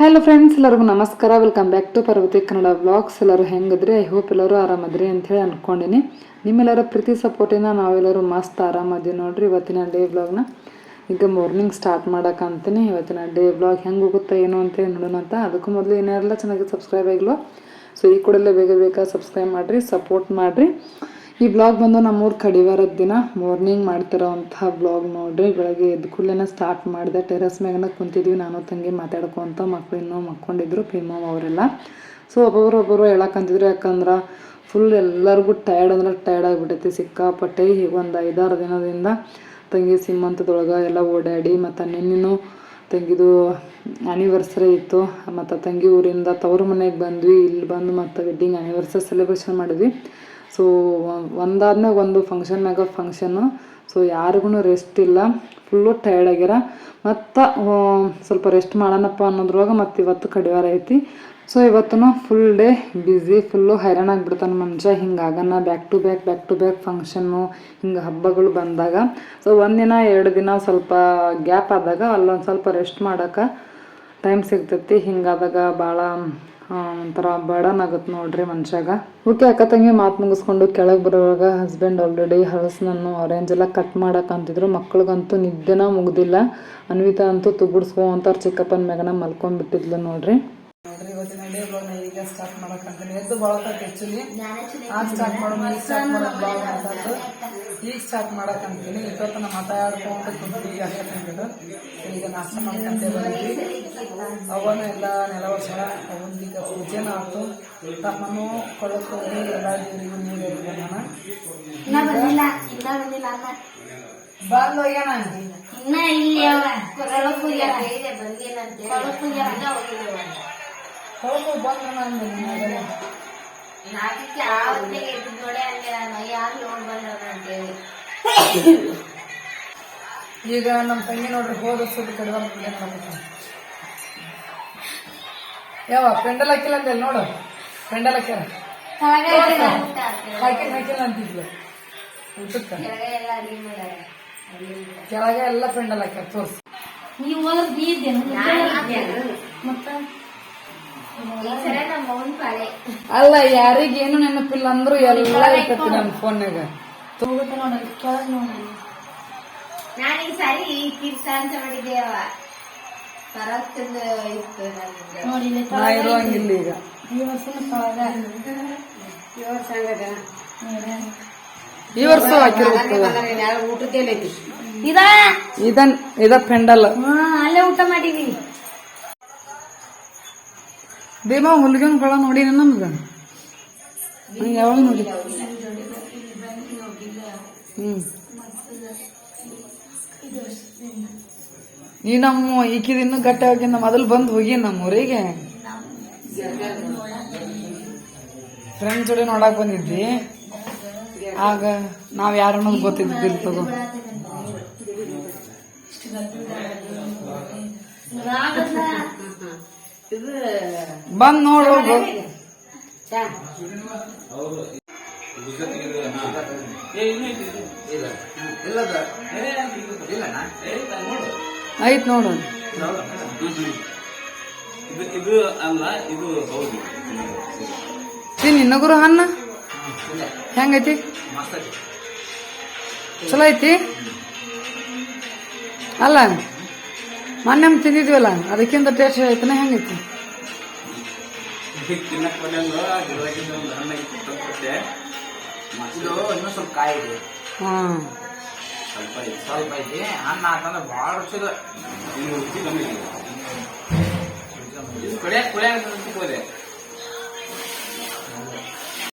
Hello friends ಎಲ್ಲರಿಗೂ ನಮಸ್ಕಾರ. Welcome back to Parvathi Kannada vlogs ಎಲ್ಲರೂ ಹೆಂಗಿದ್ರೆ? ಐ ಹೋಪ್ ಎಲ್ಲರೂ ಆರಾಮದ್ರಿ ಅಂಥೇಳಿ ಅಂದ್ಕೊಂಡಿನಿ ನಿಮ್ಮೆಲ್ಲರ ಪ್ರೀತಿ ಸಪೋರ್ಟಿನ ನಾವೆಲ್ಲರೂ ಮಸ್ತ್ ಆರಾಮದ್ವಿ ನೋಡ್ರಿ ಇವತ್ತಿನ ಡೇ ವ್ಲಾಗ್ನ ಈಗ ಮಾರ್ನಿಂಗ್ ಸ್ಟಾರ್ಟ್ ಮಾಡೋಕ್ಕಂತೀನಿ ಇವತ್ತಿನ ಡೇ ವ್ಲಾಗ್ ಹೆಂಗೆ ಹೋಗುತ್ತೆ, ಏನು ಅಂತೇಳಿ ನೋಡೋಣ ಅಂತ. ಅದಕ್ಕೂ ಮೊದಲು ಏನಾರಲ್ಲ ಚೆನ್ನಾಗಿ ಸಬ್ಸ್ಕ್ರೈಬ್ ಆಗಿಲ್ವೋ? ಸೊ ಈ ಕೂಡಲೇ ಬೇಗ ಬೇಗ ಸಬ್ಸ್ಕ್ರೈಬ್ ಮಾಡಿರಿ ಸಪೋರ್ಟ್ ಮಾಡಿರಿ. ಈ ಬ್ಲಾಗ್ ಬಂದು ನಮ್ಮೂರು ಕಡಿವಾರದ ದಿನ ಮಾರ್ನಿಂಗ್ ಮಾಡ್ತಿರೋವಂತಹ ಬ್ಲಾಗ್ ನೋಡ್ರಿ. ಬೆಳಗ್ಗೆ ಎದ್ದ ಕೂಡಲೇ ಸ್ಟಾರ್ಟ್ ಮಾಡಿದೆ. ಟೆರಸ್ ಮ್ಯಾಗನ ಕುಂತಿದ್ವಿ. ನಾನು, ತಂಗಿ ಮಾತಾಡ್ಕೊಂತ ಮಕ್ಕಳು ಇನ್ನೂ ಮಕ್ಕೊಂಡಿದ್ರು ಪ್ರೇಮವ್ ಅವರೆಲ್ಲ. ಸೊ ಒಬ್ಬೊಬ್ರು ಒಬ್ಬರು ಹೇಳಕ್ಕಂತಿದ್ರು ಯಾಕಂದ್ರೆ ಫುಲ್ ಎಲ್ಲರಿಗೂ ಟಯರ್ಡ್ ಅಂದ್ರೆ ಟಯರ್ಡ್ ಆಗಿಬಿಟ್ಟೈತಿ ಸಿಕ್ಕಾಪಟ್ಟೆ ಈಗ ಒಂದು ಐದಾರು ದಿನದಿಂದ ತಂಗಿ ಸೀಮಂತದೊಳಗೆ ಎಲ್ಲ ಓಡಾಡಿ ಮತ್ತು ನಿನ್ನೂ ತಂಗಿದು ಆ್ಯನಿವರ್ಸರಿ ಇತ್ತು. ಮತ್ತು ತಂಗಿ ಊರಿಂದ ತವ್ರ ಮನೆಗೆ ಬಂದ್ವಿ. ಇಲ್ಲಿ ಬಂದು ಮತ್ತು ವೆಡ್ಡಿಂಗ್ ಆನಿವರ್ಸರಿ ಸೆಲೆಬ್ರೇಷನ್ ಮಾಡಿದ್ವಿ. ಸೊ ಒಂದಾದ್ಮೇಲೆ ಒಂದು ಫಂಕ್ಷನ್ ಮ್ಯಾಗ ಫಂಕ್ಷನ್ನು ಸೊ ಯಾರಿಗೂ ರೆಸ್ಟ್ ಇಲ್ಲ. ಫುಲ್ಲು ಟಯರ್ಡ್ ಆಗ್ಯಾರ ಮತ್ತು ಸ್ವಲ್ಪ ರೆಸ್ಟ್ ಮಾಡೋಣಪ್ಪ ಅನ್ನೋದ್ರೊಳಗೆ ಮತ್ತು ಇವತ್ತು ಕಡಿವಾರ ಐತಿ. ಸೊ ಇವತ್ತು ಫುಲ್ ಡೇ ಬ್ಯುಸಿ ಫುಲ್ಲು ಹೈರಾಣ ಆಗಿಬಿಡ್ತಾನೆ ಮನುಷ್ಯ. ಹಿಂಗಾಗನ back to back back to back function ಹಿಂಗೆ ಹಬ್ಬಗಳು ಬಂದಾಗ. ಸೊ ಒಂದಿನ, ಎರಡು ದಿನ ಸ್ವಲ್ಪ ಗ್ಯಾಪ್ ಆದಾಗ ಅಲ್ಲೊಂದು ಸ್ವಲ್ಪ ರೆಸ್ಟ್ ಮಾಡೋಕೆ ಟೈಮ್ ಸಿಗ್ತೈತಿ. ಹಿಂಗಾದಾಗ ಭಾಳ ಒಂಥರ ಬರ್ಡನ್ ಆಗುತ್ತೆ ನೋಡ್ರಿ ಮನುಷ್ಯಾಗ. ಓಕೆ ಅಕ್ಕ ತಂಗಿ ಮಾತು ಮುಗಿಸ್ಕೊಂಡು ಕೆಳಗೆ ಬರೋವಾಗ ಹಸ್ಬೆಂಡ್ ಆಲ್ರೆಡಿ ಹಲಸನನ್ನು ಆರೆಂಜ್ ಎಲ್ಲ ಕಟ್ ಮಾಡಕ್ಕೆ ಅಂತಿದ್ರು. ಮಕ್ಳಿಗಂತೂ ನಿದ್ದೆನ ಮುಗ್ದಿಲ್ಲ. ಅನ್ವಿತಾ ಅಂತೂ ತುಗುಡ್ಸ್ಕೊಂತ ಅವ್ರ ಚಿಕ್ಕಪ್ಪನ ಮ್ಯಾಗನ ಮಲ್ಕೊಂಡ್ಬಿಟ್ಟಿದ್ಲು ನೋಡ್ರಿ. ನೋಡ್ರಿ ಇವತ್ತಿನ ಡೇ ಬ್ಲಾಗ್ನ ಈಗ ಸ್ಟಾರ್ಟ್ ಮಾಡಕ್ಕಂತೀನಿ ಎದ್ದು ಬಳಕತ್ತೆ ಆ್ಯಕ್ಚುಲಿ ಆಗ ಸ್ಟಾರ್ಟ್ ಮಾಡೋಣ ಈಗ ಸ್ಟಾರ್ಟ್ ಮಾಡೋದು ಬ್ಲಾಗ್ ಮಾತಾಡ್ತು ಈಗ ಸ್ಟಾರ್ಟ್ ಮಾಡಕ್ಕಂತೀನಿ ಇವತ್ತು ನಾವು ಮಾತಾಡ್ಕೊಂಡು ಕುಂತೀವಿ ಹಾಕಿಕೊಂಡು ಈಗ ನಾಷ್ಟ ಮಾಡ್ಕೊಂತ ಬಂದ್ವಿ. ಅವನ ಎಲ್ಲ ನೆಲ ವರ್ಷ ಈಗ ಪೂಜೆನ ಆಯ್ತು. ತಮ್ಮನು ಕೊಳಕ್ಕೆ ಹೋಗಿ ಎಲ್ಲ ದೇವರಿಗೂ ನೀರು ಬಂದಿಲ್ಲ ಇನ್ನ ಇಲ್ಲಿ ಅನ್ನ ಬಂದು ಹೋಗ್ಯಾನ? ಇನ್ನ ಇಲ್ಲಿ ಕೊರಳಕ್ ಹೋಗ್ಯಾನ? ಕೊರಳಕ್ ಹೋಗ್ಯಾನ? ಕೊಳಕ್ಕೆ ಬಂದ್ರೆ ನಾನು ಆ ಹೊತ್ತಿಗೆ ನೋಡೇ ಯಾರು ಅಂತೇಳಿ. ಈಗ ನಮ್ಮ ತಂಗಿ ನೋಡ್ರಿ ಹೋದ ಸುದ್ದಿ ಮಾಡಬೇಕು? ಯಾವ ಪೆಂಡಲ್ ಹಾಕಿಲ್ಲ ಅಂದೇಳಿ ನೋಡು. ಪೆಂಡಲ್ ಹಾಕ್ಯಾರ? ಹಾಕಿಲ್ಲ ಹಾಕಿಲ್ಲ ಅಂತಿದ್ಲು. ಊಟಕ್ಕೆ ಕೆಳಗೆ ಎಲ್ಲ ಪೆಂಡಲ್ ಹಾಕ್ಯಾರ ತೋರ್ಸಿ. ನೀವು ಹೋದ್ರೆ? ಮತ್ತ? ಅಲ್ಲ ಯಾರಿಗೇನು ನೆನಪಿಲ್ಲ ಅಂದ್ರು ಎಲ್ಲ ಇರ್ತೈತಿ ನನ್ನ ಫೋನ್ಯಾಗ ಹೋಗುತ್ತೆ ನೋಡಲ್ಲಿ, ಕೆಳಗ್ ನೋಡಲ್ಲಿ. ನಾನ್ ಈ ಸಾರಿ ತೀರ್ಥ ಅಂತ ನನಗೆ. ಇರುವಂಗಿಲ್ಲ ಈಗ. ಈ ವರ್ಷ ಹಾಕಿರ್ಬೇಕು. ಇದನ್ ಇದ ಪೆಂಡಲ್. ಹಾ ಅಲ್ಲೇ ಊಟ ಮಾಡಿವಿ. ಭೀಮಾ ಹುಲ್ಗನ್ ಕೊಳ ನೋಡಿ ನಮ್ಗ. ಯಾವಾಗ ನೋಡಿ. ಹ್ಮ್. ಈ ನಮ್ಮ ಈಕಿದಿನ್ನು ಗಟ್ಟಿ ಹೋಗಿ ನಮ್ಮ ಮೊದಲು ಬಂದು ಹೋಗಿ ನಮ್ಮ ಊರಿಗೆ. ಫ್ರೆಂಡ್ ಜೋಡಿ ನೋಡಕ್ ಬಂದಿದ್ವಿ. ಆಗ ನಾವ್ ಯಾರು ಅನ್ನೋದು ಗೊತ್ತಿದ್ದಿಲ್ಲ ತಗೋ. ಬಂದ್ ನೋಡು ಐತ್ ನೋಡು. ತಿನ್ನಿ ನಗುರು ಹಣ್ಣ ಹೆಂಗೈತಿ? ಚಲೋ ಐತಿ? ಅಲ್ಲ, ಮೊನ್ನೆ ತಿಂದಿದ್ವಲ್ಲ, ಅದಕ್ಕಿಂತ ಟೇಸ್ಟ್ ಐತನ ಹೆಂಗೈತಿ? ತಿನ್ನಕ್ ಬಂದಂಗ ಗಿಡದಾಗಿಂದ ಒಂದು ಹಣ್ಣಾಗಿ ತಂದ್ಕೊಟ್ಟೆ ಇದು ಇನ್ನೂ ಸ್ವಲ್ಪ ಕಾಯಿ ಇದೆ. ಸ್ವಲ್ಪ ಐತಿ ಸ್ವಲ್ಪ ಐತಿ ಹಣ್ಣು ಹಾಕಂದ್ರೆ ಭಾಳ ರುಚಿದ ಇನ್ನು ರುಚಿ ಕಮ್ಮಿ ಇದೆ. ಕುಡಿಯಾಕ ಹೋದೆ.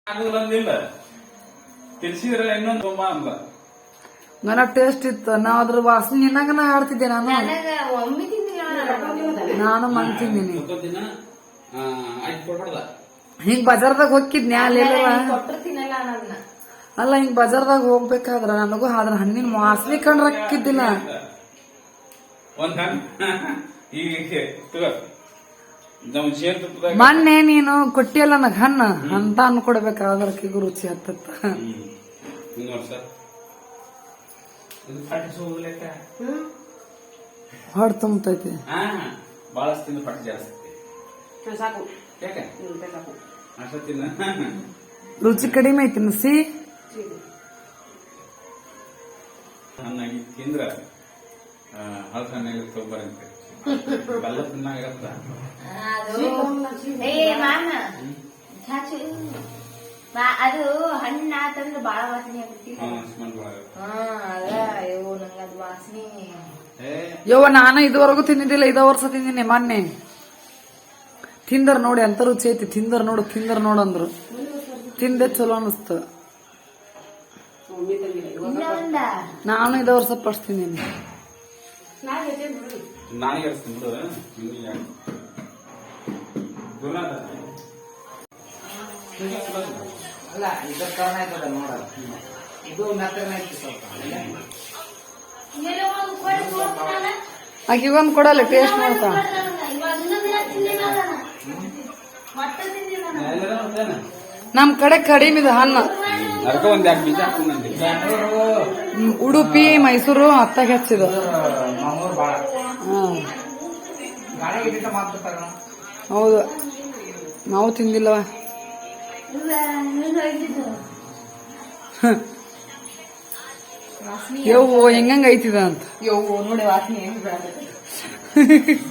ಆಗೋದಿಲ್ಲ ತಿನ್ಸಿದ್ರೆ ಇನ್ನೊಂದು ಒಮ್ಮ ಅಂಬ. ನನ್ನ ಟೇಸ್ಟ್ ಇತ್ತು. ನಾ ಅದ್ರ ವಾಸನೆ ಇನ್ನಾಗ ನಾ ಆಡ್ತಿದ್ದೆ ನಾನು. ನನಗ ಒಮ್ಮೆ ತಿಂದಿಲ್ಲ. ನಾನು. ತಿಂದಿನಿ ದಿನ ಆಯ್ತು ಕೊಡ್ಬಾರ್ದ ಹಿಂಗ್ ಬಜಾರ್ದಾಗ ಹೋಗಿದ್ನಿ ಅಲ್ಲೆಲ್ಲ ಅಲ್ಲ ಹಿಂಗ್ ಬಜಾರ್ದಾಗ ಹೋಗ್ಬೇಕಾದ್ರ ನನಗೂ ಅದ್ರ ಹಣ್ಣಿನ ವಾಸನೆ ಕಂಡ್ರ ಹಾಕಿದ್ದಿಲ್ಲ ಒಂದ್ ಹಣ್ಣು? ಈಗ ತಗೋ. ನಮ್ಮ ಜೇನುತುಪ್ಪದಾಗ ಮೊನ್ನೆ ನೀನು ಕೊಟ್ಟಿಯಲ್ಲ ನನಗ್ ಹಣ್ಣು? ಅಂತ ಅನ್ಕೊಡ್ಬೇಕಾದ್ರ ರುಚಿ ಹತ್ತತ್ತ ಹಿಂಗ ವರ್ಷ ಇದು ಪಟ್ಟಿ ಹೋಗ್ಲಿಕ್ಕ ಹೊಡ್ ತುಂಬತೈತಿ. ಹಾ ಬಹಳಷ್ಟು ತಿಂದು ಪಟ್ಟಿ ಜಾಸ್ತಿ. ಸಾಕು ಯಾಕೆ? ರುಚಿ ಕಡಿಮೆ ಐತಿ ನಸಿ. ಚೆನ್ನಾಗಿ ತಿಂದ್ರ ಹಲಸನ್ನೆಲ್ಲ ತೊಗೊಬರಂತೆ ಬೆಲ್ಲ ತಿನ್ನಾಗಿರತ್ತ ಅದು ಹಣ್ಣ ಆತಂದ್ರ ಬಾಳ ವಾಸನೆ ಆಗುತ್ತೆ ಅಯ್ಯೋ ವಾಸನೆ. ಏ ಯವ್ವ ನಾನು ಇದುವರೆಗೂ ತಿಂದಿದ್ದಿಲ್ಲ ಇದ ವರ್ಷ ತಿಂದಿನಿ ಮೊನ್ನೆ. ತಿಂದರ್ ನೋಡಿ ಎಂತ ರುಚಿ ಐತಿ. ತಿಂದರ್ ನೋಡು ತಿಂದರ್ ನೋಡು ಅಂದ್ರು. ತಿಂದೆ ಚಲೋ ಅನಿಸ್ತು. ನಾನು ಇದ ವರ್ಷ ಫಸ್ಟ್ ತಿಂದಿನಿ. ಅಲ್ಲ ಇದರ ಕಾರಣ ಆಯ್ತದ ನೋಡಲ್ಲ. ಇದು ಮೆತ್ತಗನ ಐತಿ ಸ್ವಲ್ಪ. ಆಕಿಗೊಂದು ಕೊಡಲ್ಲ ಟೇಸ್ಟ್ ಮಾಡ್ತಾ? ನಮ್ ಕಡೆ ಕಡಿಮೆ ಇದೆ ಹಣ್ಣು ಉಡುಪಿ ಮೈಸೂರು ಅತ್ತಾಗ ಹೆಚ್ಚಿದ. ಹೌದು. ನಾವು ತಿಂದಿಲ್ಲವ. ಯೋ ಹೆಂಗಂಗ ಐತಿದ ಅಂತ. ಯೋ ನೋಡಿ ವಾಸನೆ ಹೆಂಗ್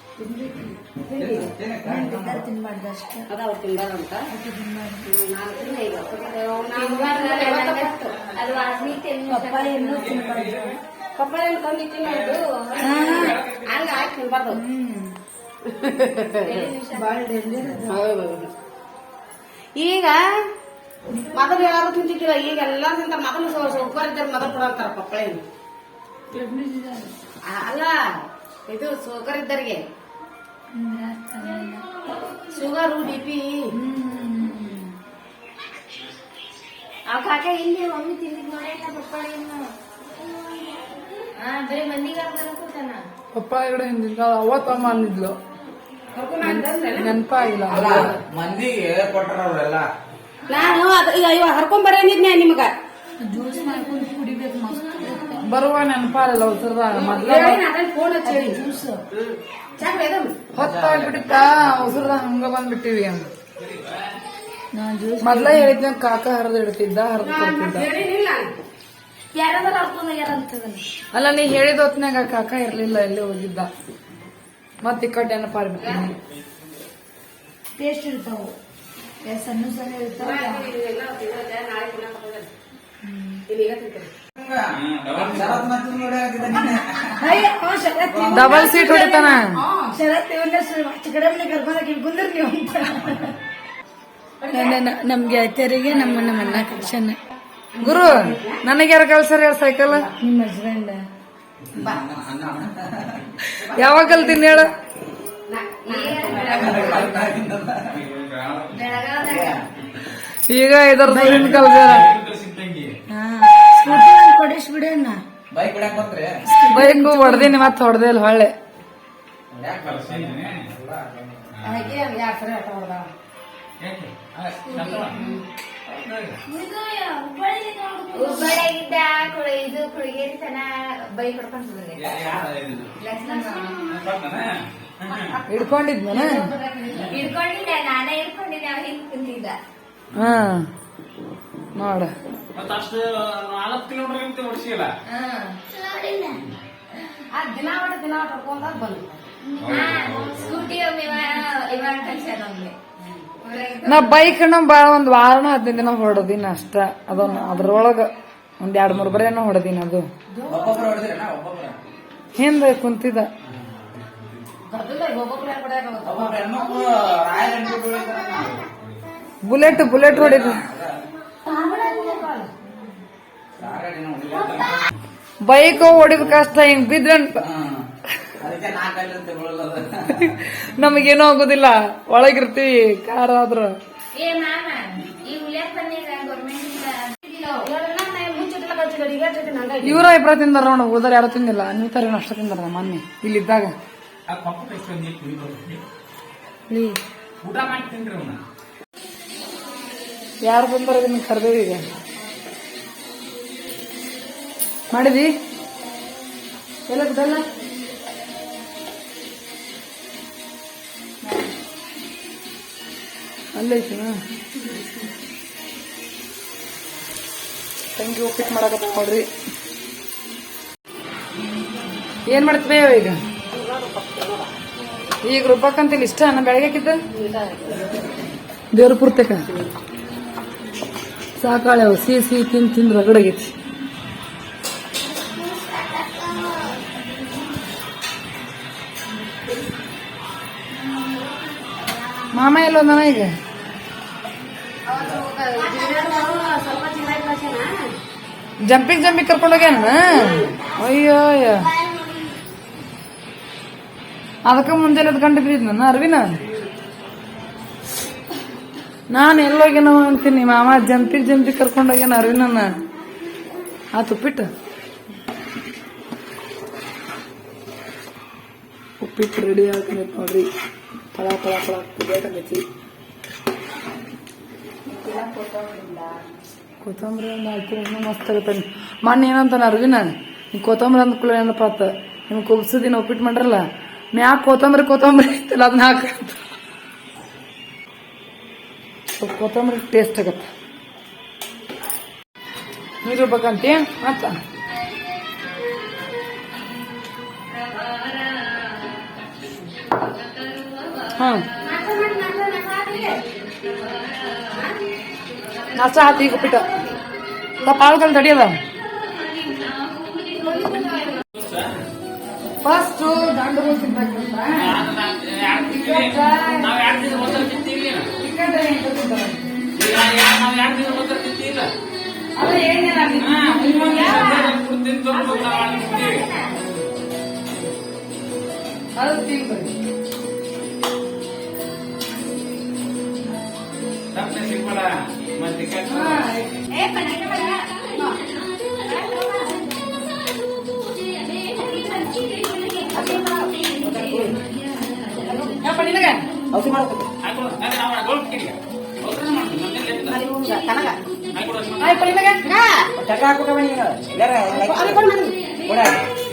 ಚಲೋ ಅದ. ನಾ ಈಗ ಅದಾವ ತಿನ್ಬಾರ್ದಂತ ನಾನು ತಿಂದೆ ಈಗ ಅದು ವಾಸನೆ ಪಪ್ಪಾಯನ್ನು ಪಪ್ಪಾಯ ತಂದು ತಿನ್ನೋದು ಹಂಗ ಹಾಕಿ ತಿನ್ಬಾರ್ದು. ಹೌದು. ಈಗ ಮೊದಲು ಯಾರು ತಿಂತಿದ್ದಿಲ್ಲ? ಈಗ ಎಲ್ಲ ತಿಂತ ಮೊದಲು ಸೂಪರ್ ಇದ್ದಾರೆ ಮೊದಲು ಕೊಡಂತಾರ ಪಪ್ಪಾಯನ್ನು ಅಲ್ಲ ಇದು ಸೋಕರ್ ಇದ್ದರಿಗೆ. Sugar B P. ಆ ಕಾಕ ಇಲ್ಲಿ ಒಮ್ಮೆ ತಿಂದಿದ್ ನೋಡೇನ ಪಪ್ಪಾಳಿಯನ್ನು ಹಾ ಬರೀ ಮಂದಿಗೆ ಅನ್ಕೊತಾನ ಪಪ್ಪ ಕಡೆ ಹಿಂದಿಂದ ಅವತ್ತಮ್ಮ ಅಂದಿದ್ಲು. ನೆನಪಾಗಿಲ್ಲ ಅಲ್ಲ ಮಂದಿಗೆ ಕೊಟ್ಟಾರ ಅವ್ರೆಲ್ಲ. ನಾನು ಅದ ಇವಾಗ ಹರ್ಕೊಂಡ್ ಬರಂದಿದ್ನೆ ನಿಮಗ? ಬರುವ ಮಾಡ್ಕೊಂಡು ಅವಸರದ ಮೊದ್ಲ ನೆನಪಾರಲ್ಲ ಚಾಕ್ ಬೇದಮ್ ಹೊತ್ತಾಗ್ಬಿಟ್ಟಿತ್ತ? ಹಂಗ ಬಂದ್ಬಿಟ್ಟಿವಿ ಅಂತ ಮೊದ್ಲ ಹೇಳಿದ್ನ ಕಾಕ ಹರಿದು ಇಡ್ತಿದ್ದ ಹರಿದು ಕೊಡ್ತಿದ್ದ. ಅಲ್ಲ ನೀ ಹೇಳಿದ ಹೊತ್ನ್ಯಾಗ ಕಾಕ ಇರ್ಲಿಲ್ಲ ಎಲ್ಲಿ ಹೋಗಿದ್ದ? ಮತ್ತೆ ಈ ಕಡೆ ಟೇಸ್ಟ್ ಇರ್ತಾವು. ಸಣ್ಣ ಸಣ್ಣ ಇರ್ತಾವ. Double seat ಹೊಡಿತಾನ. ಶರತ್ ಕಡೆ ಮನೆ ಕರ್ಕೊಂಡಾಗ ಕುಂದ್ರ ನೀವು ನಮ್ ಗೆಳತಿಯರಿಗೆ ನಮ್ಮ ನಮ್ಮ ಅಣ್ಣ ಕಳ್ಸನ ಗುರು ನನಗೆ ಯಾರು ಕಳ್ಸಾರ ಹೇಳ ಸೈಕಲ್ ನಿಮ್ಮ ಹಸ್ಬೆಂಡ್ ಯಾವಾಗ ಕಲ್ತೀನಿ ಹೇಳ? ಈಗ ಇದರ ಕಲ್ಸಾರ ಸ್ಕೂಟಿ ಬೈಕ್ ಬಿಡಕ್ ಮತ್ ಬೈಕ್ ಹೊಡ್ದೀನಿ ಮತ್ತೆ ಹೊಡ್ದೇ ಇಲ್ಲ ಹೊಳ್ಳೆ. ಸರಿ ಆಟ ಹೊಡ್ದ ಕುಳ- ಇದು ಕುಳಿಗೇರಿ ತನ ಬೈಕ್ ಹೊಡ್ಕೊಂಡ್ ಯಾ- ಯಾರು ಲಕ್ಷ್ಮಣ. ಬರ್ತಾನೆ? ಹಿಡ್ಕೊಂಡಿದ್ನ ಹಿಡ್ಕೊಂಡಿದ್ದೆ ನಾನೇ ಹಿಡ್ಕೊಂಡಿದ್ದೆ ಹಿಂಗ್ ಕುಂತಿದ್ದ. ಹಾ. ನೋಡ. ಮತ್ತೆ ಅಷ್ಟು ನಾಲ್ಕು ಕಿಲೋಮೀಟರ್ ಆ ದಿನ ಒಟ್ಟು ದಿನ ಬಂದು ಸ್ಕೂಟಿ ಕಳ್ಸ್ಯಾನ ನಾ ಬೈಕ್ ಬಾಳ ಒಂದ್ ವಾರನ ಹದಿನೈದು ದಿನ ಹೊಡೆದಿನ ಅಷ್ಟ. ಅದನ್ನ ಅದ್ರೊಳಗ ಒಂದ್ ಎರಡ್ ಮೂರ್ ಬರೇನ ಹೊಡೆದಿನ ಅದು. ಹಿಂದ ಕುಂತಿದ. ಬುಲೆಟ್ ಬುಲೆಟ್ ಹೊಡಿದ. ಬೈಕ್ ಹೊಡಿದ ಕಷ್ಟ ಹಿಂಗ್ ಬಿದ್ರ ನಮಗೇನೋ ಆಗೋದಿಲ್ಲ. ಒಳಗಿರ್ತೀವಿ ಕಾರ್ ಆದ್ರ. ಇವ್ರ ಇಬ್ಬರ ತಿಂದಾರ ನೋಡ ಉಳ್ದಾರ ಯಾರು ತಿಂದಿಲ್ಲ. ನೀವು ತರ ಅಷ್ಟ ತಿಂದಾರ ಮೊನ್ನೆ ಇಲ್ಲಿದ್ದಾಗ. ಊಟ ಮಾಡಿ ಯಾರು ಬಂದಾರ ನಿಮ್ಗೆ ಕರ್ದೇವಿ ಈಗ? ಮಾಡಿದಿ ಎಲ್ಲ ಬಿಡಲ್ಲ? ಅಲ್ಲೈತಿ ತಂಗಿ ಉಪ್ಪಿಟ್ಟು ಮಾಡಕ ನೋಡ್ರಿ. ಏನ್ ಮಾಡ್ತೀವಿ ಈಗ? ಈಗ ರುಬ್ಬಕಂತ ಇಷ್ಟ? ನಮ್ಮ ಬೆಳಗ್ಗೆಕ್ಕಿದ್ದ ದೇವ್ರ ಪೂರ್ತಕ? ಸಾಕಾಳೆ ಅವು ಸಿಹಿ ಸಿಹಿ ತಿಂದು ತಿಂದು ರಗಡಾಗೈತಿ. ಮಾಮ ಎಲ್ಲ ಒಂದನ ಈಗ? ಜಂಪಿಂಗ್ ಜಂಪಿಂಗ್ ಕರ್ಕೊಂಡೋಗ್ಯಾನ ಅಯ್ಯೋ ಅದಕ್ಕೆ ಮುಂದೆ ಎದ್ದು ಗಂಟೆ ಬಿದ್ದ ನಾನು ಅರ್ವಿನ? ನಾನು ಎಲ್ಲೋಗ್ಯಾನವ ಅಂತೀನಿ ಮಾಮ ಜಂಪಿ ಜಂಪಿ ಕರ್ಕೊಂಡೋಗ್ಯಾನ ಅರ್ವಿನ ಆ ತುಪ್ಪಿಟ್ಟು ಉಪ್ಪಿಟ್ಟು. ರೆಡಿ ಆಗ್ತೈತೆ ನೋಡ್ರಿ. ಪಳ ಪಳ ಪಳ ಕುದಿಯಾಕತೈತಿ ಕೊತ್ತಂಬರಿ ಒಂದು ಮಸ್ತ್ ಆಗತ್ತೆ ಮಣ್ಣು ಏನಂತಾನ ಅರ್ವಿನ ನೀವು ಕೊತ್ತಂಬರಿ ಅಂದ್ಕೂಲ ಏನಪ್ಪ ಆತ? ನಿಮ್ಗೆ ಕುಬ್ಸದಿನ ಉಪ್ಪಿಟ್ಟು ಮಾಡ್ರಲ್ಲ? ಮ್ಯಾಕ್ ಕೊತ್ತಂಬರಿ ಕೊತ್ತಂಬರಿ ಐತಲ್ಲ ಅದನ್ನ ಹಾಕ ಸ್ವಲ್ಪ ಕೊತ್ತಂಬರಿ ಟೇಸ್ಟ್ ಆಗತ್ತೆ ನೀರು ಬೇಕಂತೆ ಮತ್ತ? ಹಾಂ. ನಸ ಆತು ಈಗ ಸ್ವಲ್ಪ ಆಳ್ಕಲ್ ತಡಿಯದ ಫಸ್ಟ್ ದಂಡು ನಾವ್ ಎರಡು ದಿನ ಒಂದ್ಸಲ ತಿಂತೀವಿ ನಾವ್ ಎರಡು ದಿನ ಒಂದ್ಸಲ ತಿಂತಿಲ್ಲ ತಿಂದು ತಿಂತೀವಿ ಅದು ತಿಂದ್ರಿ ತಪ್ಪನೆ ಸಿಕ್ಬೇಡ ಮತ್ತೆ ಕೆಟ್ಟ ಏ ಪನ್ನೀರ್ ಬೇಡ. ಯಪ್ಪ ನಿನಗೆ ಔಷಧಿ ಮಾಡ್ಬೇಕು ಹಾಕೊಡು. ಅದೇ ನಾವು ಗೋಲ್ಡ್ ಕಿಡಿಗೆ. ಔಷಧಿ ಮಾಡ್ತೀನಿ. ಮತ್ತೆ ಲೆಕ್ಕ. ಹಾಕೊಡು ಅಷ್ಟು ಮಾಡು. ಆಯ್ತು ನಿನಗೆ ಟಕ ಹಾಕ್ಬಿಟ್ಟ ಬನ್ನಿ ಈಗ. ಎಲ್ಲಾರ like ಕೊಡ.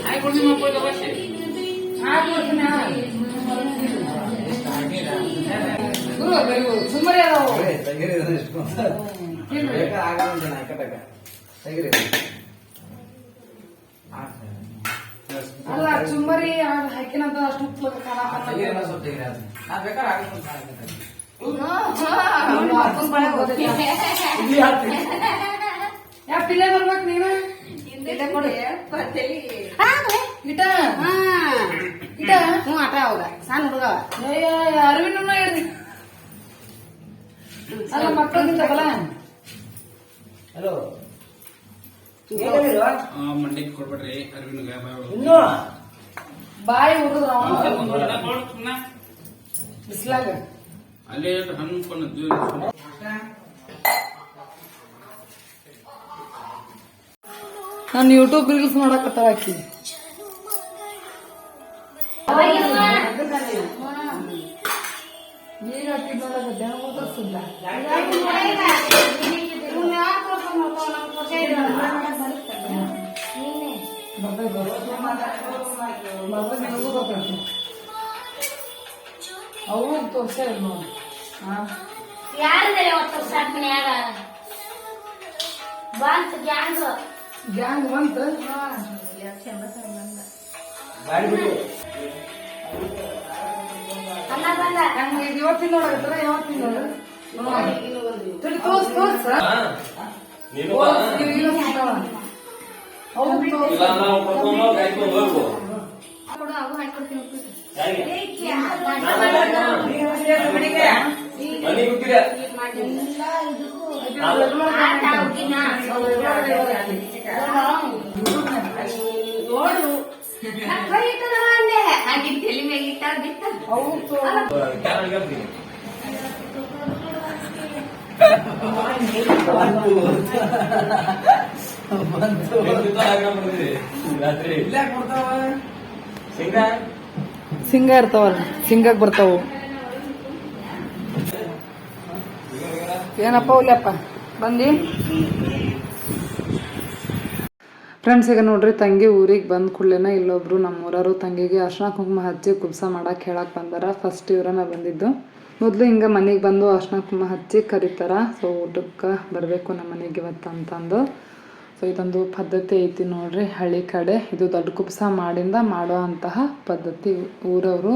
ಹಾಕೊಡು ನಿಮ್ಮ ಅಪ್ಪ ಇದು ಬರ್ಸಿ. ಗುರು ಬೆಳಗು ಸುಮ್ಮನೆ ಅದಾವು ಏ, ತೆಗೀರಿ ಇದನ್ನ ಇಷ್ಟು. ಬೇಕಾ ಆಗಲ್ಲ ಅಂದೆ ನಾ ಇಕ್ಕಟ್ಟಕ. ತೆಗೀರಿ. ಅಲ್ಲ ಚುಮ್ಮರಿ ಹಾಕಿನಂತ ಅಷ್ಟು ಹಾಕ್ತೀನಿ. ಯಾ ಪಿಲ್ಲೆ ಬರ್ಬೇಕು ನೀನು ಹಿಂದೆ ಕೊಡಿ ಬರ್ತೇಲಿ. ಇಟ ಇಟ ಹ್ಞೂ ಆಟ ಅವಾಗ ಸಣ್ಣ ಹುಡುಗ ಅರವಿಂದ ಹಿಡ್ದಿ ಅಲ್ಲ ಮಕ್ಕಳಿಂದ ಬಲ ಹಲೋ ಮಂಡಿಗೆ ಕೊಡ್ಬೇಡ್ರಿ. ಇನ್ನೂ ಬಾಯಿ. ಬಿಸ್ಲಾಗ ಅಲ್ಲೇ ಹನ್ಕೊಂಡು ನಾನು ಯೂಟ್ಯೂಬ್ ರೀಲ್ಸ್ ಮಾಡಕತ್ತಾರ ಆಕಿ ನನಗೂ ಗೊತ್ತಾಯ್ತು ಅವು ತೋರ್ಸೇ ನೋಡಿ ಹಾ ಯಾರಿದ್ದಾರೆ ಅವತ್ತು ಸಾಕ್ ಮನ್ಯಾಗ ಬಂತ ಗ್ಯಾಂಗ್ ಗ್ಯಾಂಗ್ ಬಂತು ಬಾಡಿ ಬಿಡು ಅಲ್ಲ ಬಂದ ಹಂಗ ಇದು ಇವತ್ತಿನ ನೋಡಕತ್ತಾರ ಯಾವತ್ತಿನ ನೋಡು ತೋರ್ಸ್ ತೋರ್ಸ ನೀನು ಇಲ್ಲ ಸಿಗ್ತಾವ. ಅವು ತೋರ್ಸ್. ಕೊಡು ಅವು ಹಾಕೊಡ್ತೀನಿ ಉಪ್ಪಿಟ್ಟು. ಆಟ ಹುಡುಗಿನ. ನೋಡು ನಾ ಕೈ ಇಟ್ಟದಲ್ಲ ಅಂದೆ. ಹಾಗೆ ಇಟ್ಟಾಗ ಬಿತ್ತ ಕ್ಯಾರಲ್ ಗಪ್ರಿ ರಾತ್ರಿ ಇಲ್ಲ ಕೊಡ್ತಾವ ಶೇಂಗಾ ಸಿಂಗ ಇರ್ತಾವಲ್ಲ ಸಿಂಗಕ್ಕೆ ಬರ್ತಾವು. ಏನಪ್ಪ ಉಲ್ಲಪ್ಪ ಬಂದಿ? ಫ್ರೆಂಡ್ಸ್ ಈಗ ನೋಡ್ರಿ, ತಂಗಿ ಊರಿಗೆ ಬಂದ ಕೂಡಲೇನ ಇಲ್ಲೊಬ್ರು ನಮ್ಮೂರವರು ತಂಗಿಗೆ ಅರ್ಶಿನ ಕುಂಕುಮ ಹಚ್ಚಿ ಕುಬ್ಸ ಮಾಡಕ್ಕೆ ಹೇಳಕ್ ಬಂದಾರ. ಫಸ್ಟ್ ಇವ್ರನ್ನ ಬಂದಿದ್ದು. ಮೊದಲು ಹಿಂಗೆ ಮನೆಗೆ ಬಂದು ಅರ್ಶಿನ ಕುಂಕುಮ ಹಚ್ಚಿ ಕರೀತಾರ. ಸೊ ಊಟಕ್ಕೆ ಬರಬೇಕು ನಮ್ಮ ಮನೆಗೆ ಇವತ್ತು ಅಂತಂದು ಸೊ ಇದೊಂದು ಪದ್ಧತಿ ಐತಿ ನೋಡ್ರಿ ಹಳ್ಳಿ ಕಡೆ. ಇದು ದೊಡ್ಡ ಕುಪ್ಸ ಮಾಡಿಂದ ಮಾಡೋ ಅಂತಹ ಪದ್ಧತಿ ಊರವರು.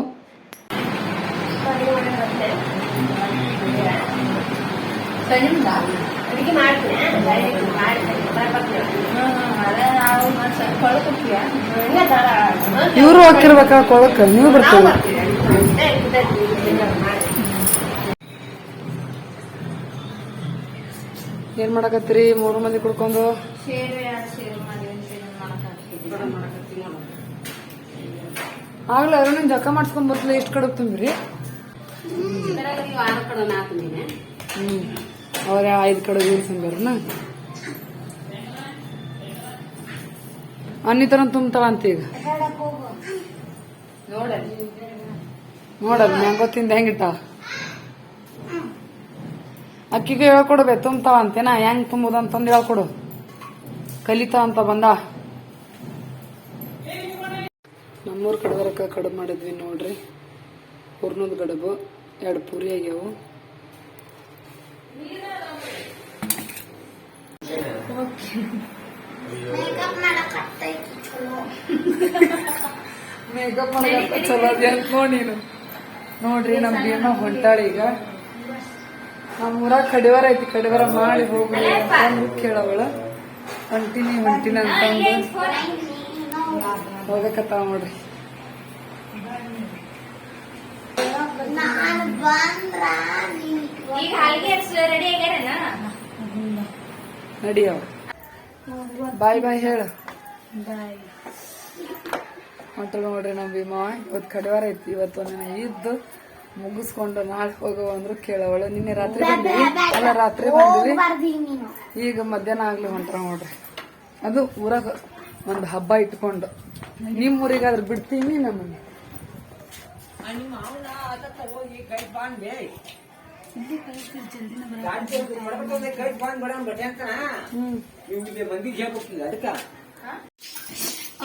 ಇವರು ಹಾಕಿರ್ಬೇಕ ಕೊಳಕ? ನೀವು ಬರ್ತೀವಿ ಏನ್ ಮಾಡಕತ್ತೀರಿ? ಮೂರು ಮಂದಿ ಕುಡ್ಕೊಂಡು? ಆಗ್ಲೇ ನಿಮ್ ಜಕ್ಕ ಮಾಡ್ಸ್ಕೊಂಡ್ ಬರ್ತಲ್ಲ ಎಷ್ಟು ಕಡೆ ತುಂಬ್ರಿ ಹ್ಮ್ ಅವ್ರ ಐದ್ ಕಡೆ ನೀರು ತುಂಬ್ಯಾರನ ಅನ್ನಿ ತರ ತುಂಬ್ತಾವ ಅಂತ ಈಗ. ನೋಡಲ್ ಮ್ಯಾಂಗೋ ತಿಂದ ಹೆಂಗಿಟ್ಟಾವ ಅಕ್ಕಿಗೆ ಹೇಳ್ಕೊಡ್ಬೇಕು ತುಂಬ್ತಾವ ಅಂತೇನಾ ಹೆಂಗ್ ತುಂಬುದಂತಂದು ಹೇಳ್ಕೊಡು. ಕಲಿತಾವ ಅಂತ ಬಂದ? ನಮ್ಮೂರ್ ಕಡವರಕ್ಕ ಕಡುಬು ಮಾಡಿದ್ವಿ ನೋಡ್ರಿ. ಹೂರ್ನದ ಗಡಬು ಎರಡು ಪೂರಿ ಆಗ್ಯಾವು. ಮೇಕಪ್ ಮಾಡಕ ಚಲೋ. ಅದೇ ನೀನು. ನೋಡ್ರಿ ನಮ್ ಏನೋ ಹೊಂಟಾಳ ಈಗ. ನಮ್ಮೂರ ಕಡಿವರ ಕಡಿವಾರ ಐತಿ ಕಡಿವರ ಮಾಡಿ ಹೋಗ್ರಿ ಕೇಳವಳ ಹೊಂಟಿನಿ ಹೊಂಟಿನ ಅಂತಂದು ಹೋಗಕತ್ತಾವ ನೋಡ್ರಿ. ನಡಿಯವ ಬಾಯ್ ಬಾಯ್ ಹೇಳ. ಹೊಂಟಳ ನೋಡ್ರಿ ನಮ್ಮ ಭೀಮಾ ಇವತ್ತು ಕಡಿವಾರ ಐತಿ ಇವತ್ತು ಒಂದಿನ ಇದ್ದು ಮುಗಿಸ್ಕೊಂಡು ನಾಳೆ ಹೋಗುವ ಅಂದ್ರು ಕೇಳವಳು. ನಿನ್ನೆ ರಾತ್ರಿ ಬಂದ್ವಿ. ಅಲ್ಲ ರಾತ್ರಿ ಬಂದ್ವಿ. ಈಗ ಮಧ್ಯಾಹ್ನ ಆಗ್ಲಿ ಹೊಂಟ್ರ ನೋಡ್ರಿ. ಅದು ಊರಾಗ ಒಂದು ಹಬ್ಬ ಇಟ್ಕೊಂಡು. ನಿಮ್ ಊರಿಗಾದ್ರೆ ಬಿಡ್ತೀನಿ ನಮ್ಮನ್ನ.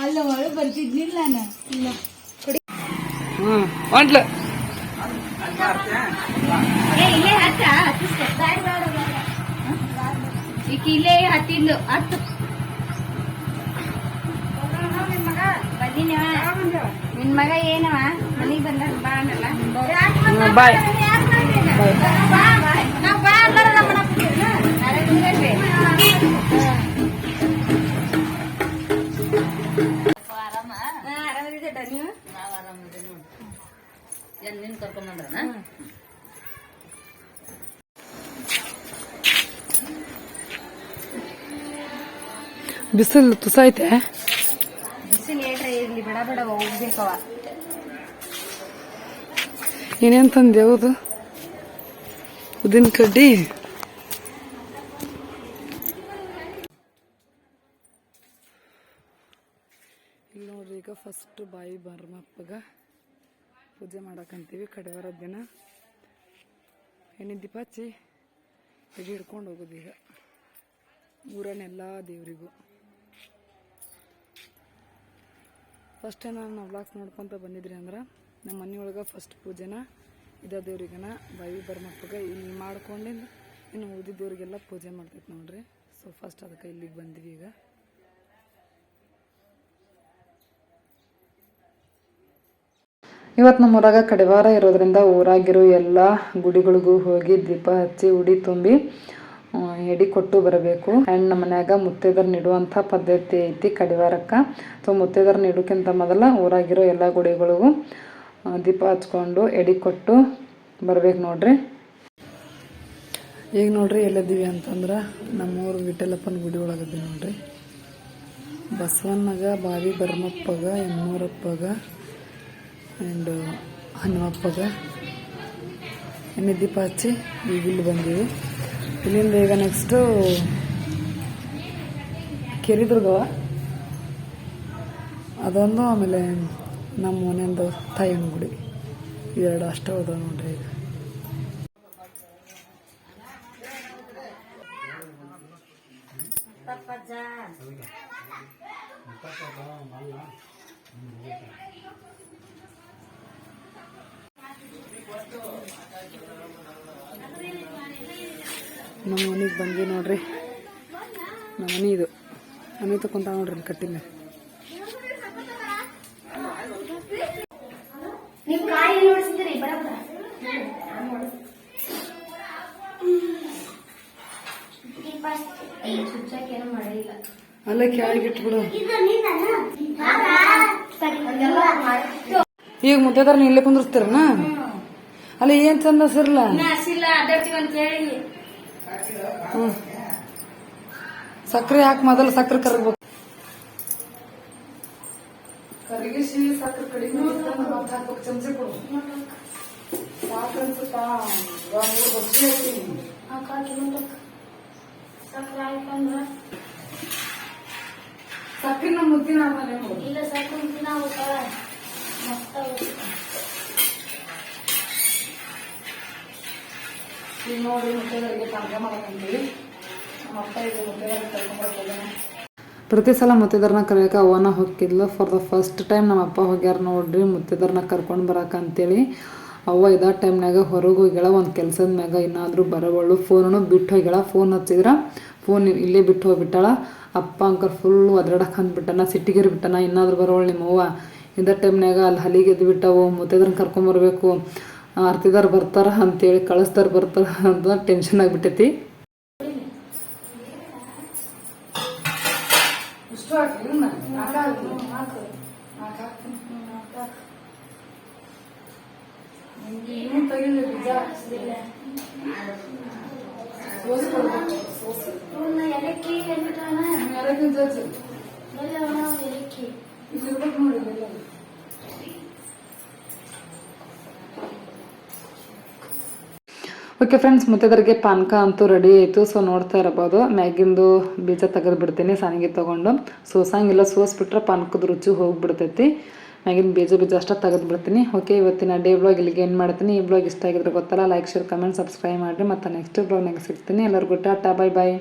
ಅಲ್ಲ ಒಳಗೆ ಬರ್ತಿದ್ನಿಲ್ಲ ನಾನು. ಇಲ್ಲ. ಹ್ಮ್ ಹೊಂಟ್ಲ. ಇಲ್ಲೇ ಹತ್ತ ಈಗ ಇಲ್ಲೇ ಹತ್ತಿದ್ಲು ಹತ್ತು. ನಿನ್ ಮಗ ಏನವ? ಮನಿಗ್ ಬಂದ ಬಾ ಅನ್ನಲ್ಲ ಬಾಯ್. ಬಾ ಬಾ. ಅನ್ನಲ್ಲ ನಮ್ಮನ್ನ ಬಿಸಿಲು ತುಸ ಐತೆ. ಬಿಸಿಲು ಏಟ್ರೆ ಇರ್ಲಿ ಬೇಡ ಬೇಡ ಹೋಗ್ಬೇಕವ ಏನೇನ್ ಹೌದು? ಉದಿನ ಕಡ್ಡಿ? ಇಲ್ಲಿ ನೋಡ್ರಿ ಈಗ ಫಸ್ಟ್ ಬಾಯಿ ಬರ್ಮಪ್ಪಗ. ಪೂಜೆ ಮಾಡಕ್ಕಂತೀವಿ ಕಡೆವರ ದಿನ. ಎಣ್ಣೆ ದೀಪ ಹಚ್ಚಿ ಎಡೆ ಹಿಡ್ಕೊಂಡು ಹೋಗೋದು ಈಗ. ಊರನ್ನೆಲ್ಲ ದೇವರಿಗೂ. ಫಸ್ಟ್ ನಾನು ನಾವು ಬ್ಲಾಗ್ಸ್ ನೋಡ್ಕೊಂತ ಬಂದಿದ್ರಿ ಅಂದ್ರೆ ನಮ್ಮ ಮನೆಯೊಳಗೆ ಫಸ್ಟ್ ಪೂಜೆನ, ಇದ ದೇವ್ರಿಗನ, ಬಾವಿ ಬರ್ಮಪ್ಪಗ ಇಲ್ಲಿ ಮಾಡ್ಕೊಂಡಿಂದ ಇನ್ನು ಉಳಿದಿದ್ದವ್ರಿಗೆಲ್ಲ ಪೂಜೆ ಮಾಡ್ತೈತೆ ನೋಡ್ರಿ. ಸೊ ಫಸ್ಟ್ ಅದಕ್ಕೆ ಇಲ್ಲಿಗೆ ಬಂದ್ವಿ ಈಗ. ಇವತ್ತು ನಮ್ಮ ಊರಾಗ ಕಡಿವಾರ ಇರೋದ್ರಿಂದ ಊರಾಗಿರೋ ಎಲ್ಲ ಗುಡಿಗಳಿಗೂ ಹೋಗಿ ದೀಪ ಹಚ್ಚಿ ಉಡಿ ತುಂಬಿ ಎಡಿ ಕೊಟ್ಟು ಬರಬೇಕು. ಆ್ಯಂಡ್ ನಮ್ಮ ಮನ್ಯಾಗ ಮುತ್ತೈದರ್ ನೀಡುವಂಥ ಪದ್ಧತಿ ಐತಿ ಕಡಿವಾರಕ್ಕೆ. ಸೊ ಮುತ್ತೈದರ್ ನೀಡೋಕ್ಕಿಂತ ಮೊದಲ ಊರಾಗಿರೋ ಎಲ್ಲ ಗುಡಿಗಳಿಗೂ ದೀಪ ಹಚ್ಕೊಂಡು ಎಡಿ ಕೊಟ್ಟು ಬರ್ಬೇಕು ನೋಡ್ರಿ. ಈಗ ನೋಡ್ರಿ ಎಲ್ಲಿದ್ದೀವಿ ಅಂತಂದ್ರೆ ನಮ್ಮೂರು ವಿಠಲಪ್ಪನ ಗುಡಿ ಒಳಗದಿ ನೋಡ್ರಿ. ಬಸವಣ್ಣಗ, ಬಾವಿ ಬರ್ಮಪ್ಪಗ ಎಮ್ಮೂರಪ್ಪಗ ಆ್ಯಂಡ್ ಹನುಮಪ್ಪಗೆ. ಎಣ್ಣೆ ದೀಪ ಹಚ್ಚಿ ಈಗ ಇಲ್ಲಿ ಬಂದೀವಿ. ಇಲ್ಲಿಂದ ಈಗ ನೆಕ್ಸ್ಟು ಕೆರಿದುರ್ಗವ ಅದೊಂದು ಆಮೇಲೆ ನಮ್ಮ ಮನೆಯೊಂದು ತಾಯಿನ ಗುಡಿ. ಇವೆರಡು ಅಷ್ಟೇ ಹೋದ ನೋಡ್ರಿ ಈಗ ನಮ್ಮ ಮನೆಗೆ ಬಂದ್ವಿ ನೋಡ್ರಿ. ನಮ್ಮ ಮನೆ ಇದು. ಮನೆ ತಗೊಂತ ನೋಡ್ರಿ ಕಟ್ಟಿನ ಅಲ್ಲ ಕೆಳಗಿಟ್ಬಿಡು ಈಗ ಮುದ್ದೆದಾರ ಇಲ್ಲೇ ಕುಂದಿರ್ಸ್ತೀರನ? ಅಲ್ಲ ಏನ್ ಚಂದ ಸಿರ್ಲ ಸಕ್ರೆ ಹಾಕಿ ಮೊದಲು ಸಕ್ರೆ ಕರಗ್ಬೇಕು. ಕರಗಿಸಿ ಸಕ್ರೆ ಕಡಿಮೆ ಮತ್ತೆ ಹಾಕ್ಬೇಕು ಚಮಚೆ ಕೊಡು. ಸಾಕು ಅನ್ಸುತ್ತಾ? ಇವಾಗ ಮೂರು ಬಜ್ಜಿ ಹಾಕ್ತೀನಿ ಸಕ್ಕರೆ ಹಾಕಂದ್ರ ಸಕ್ರೆ ನಮ್ಮ ಮುದ್ದಿನ ಇಲ್ಲ ಸಕ್ಕರೆ ಮುದ್ದಿನ ಮಸ್ತ ಪ್ರತಿ ಸಲ ಮುತ್ತೈದರ್ನ ಕರೆಯೋಕೆ ಅವನ ಹೋಗಿದ್ಲು ಫಾರ್ ದ ಫಸ್ಟ್ ಟೈಮ್ ನಮ್ಮ ಅಪ್ಪ ಹೋಗ್ಯಾರ ನೋಡ್ರಿ ಮುತ್ತೈದರ್ನ ಕರ್ಕೊಂಡು ಬರಕಂತೇಳಿ ಅವ್ವ ಇದ ಟೈಮ್ನಾಗ ಹೊರಗೆ ಹೋಗ್ಯಾಳ, ಒಂದು ಕೆಲಸದ ಮ್ಯಾಗ ಇನ್ನಾದರೂ ಬರವಳು. ಫೋನನ್ನು ಬಿಟ್ಟು ಹೋಗ್ಯಾಳ. ಫೋನ್ ಹಚ್ಚಿದ್ರ ಫೋನ್ ಇಲ್ಲೇ ಬಿಟ್ಟು ಹೋಗ್ಬಿಟ್ಟಾಳ. ಅಪ್ಪ ಅಂಕರ್ ಫುಲ್ ಒದ್ರಾಡಕ್ಕೆ ಅಂದ್ಬಿಟ್ಟನ, ಸಿಟ್ಟಿಗೇರಿ ಬಿಟ್ಟನ, ಇನ್ನಾದ್ರೂ ಬರೋಳು ನಿಮ್ಮವ್ವ. ಇದ ಟೈಮ್ನಾಗ ಅಲ್ಲಿ ಹಲಿಗೆ ಎದ್ದು ಬಿಟ್ಟವು ಮುತ್ತೈದ್ರನ್ನ ಕರ್ಕೊಂಬರ್ಬೇಕು ಆರ್ತಿದಾರ್ ಬರ್ತಾರ ಅಂತೇಳಿ ಕಳಿಸ್ದಾರ ಬರ್ತಾರ ಅಂತ ಟೆನ್ಷನ್ ಆಗಿಬಿಟ್ಟೈತಿ. ಎಲಕ್ಕಿ ಎಲ್ಬಿಟ್ಟಾನ ಎಲ್ಲ ಎಲಕ್ಕಿ ಓಕೆ ಫ್ರೆಂಡ್ಸ್ ಮುತ್ತೈದರಿಗೆ ಪಾನಕ ಅಂತೂ ರೆಡಿ ಆಯಿತು. ಸೊ ನೋಡ್ತಾ ಇರಬಹುದು. ಮ್ಯಾಗಿಂದು ಬೀಜ ತೆಗೆದು ಬಿಡ್ತೀನಿ ಸಾನಿಗೆ ತೊಗೊಂಡು. ಸೋಸಂಗಿಲ್ಲ ಸೋಸ್ಬಿಟ್ರೆ ಪಾನಕದ ರುಚಿ ಹೋಗ್ಬಿಡ್ತೈತಿ. ಮ್ಯಾಗಿನ ಬೀಜ ಬೀಜ ಅಷ್ಟೇ ತೆಗೆದು ಬಿಡ್ತೀನಿ ಓಕೆ ಇವತ್ತಿನ ಡೇ ಬ್ಲಾಗ್ ಇಲ್ಲಿಗೆ ಏನು ಮಾಡ್ತೀನಿ. ಈ ಬ್ಲಾಗ್ ಇಷ್ಟ ಆಗಿದ್ರೆ ಗೊತ್ತಲ್ಲ ಲೈಕ್ ಶೇರ್ ಕಮೆಂಟ್ ಸಬ್ಸ್ಕ್ರೈಬ್ ಮಾಡಿರಿ. ಮತ್ತು ನೆಕ್ಸ್ಟ್ ಬ್ಲಾಗ್ನಾಗ ಸಿಗ್ತೀನಿ. ಎಲ್ಲರಿಗೂ ಟಾಟಾ ಬೈ ಬಾಯ್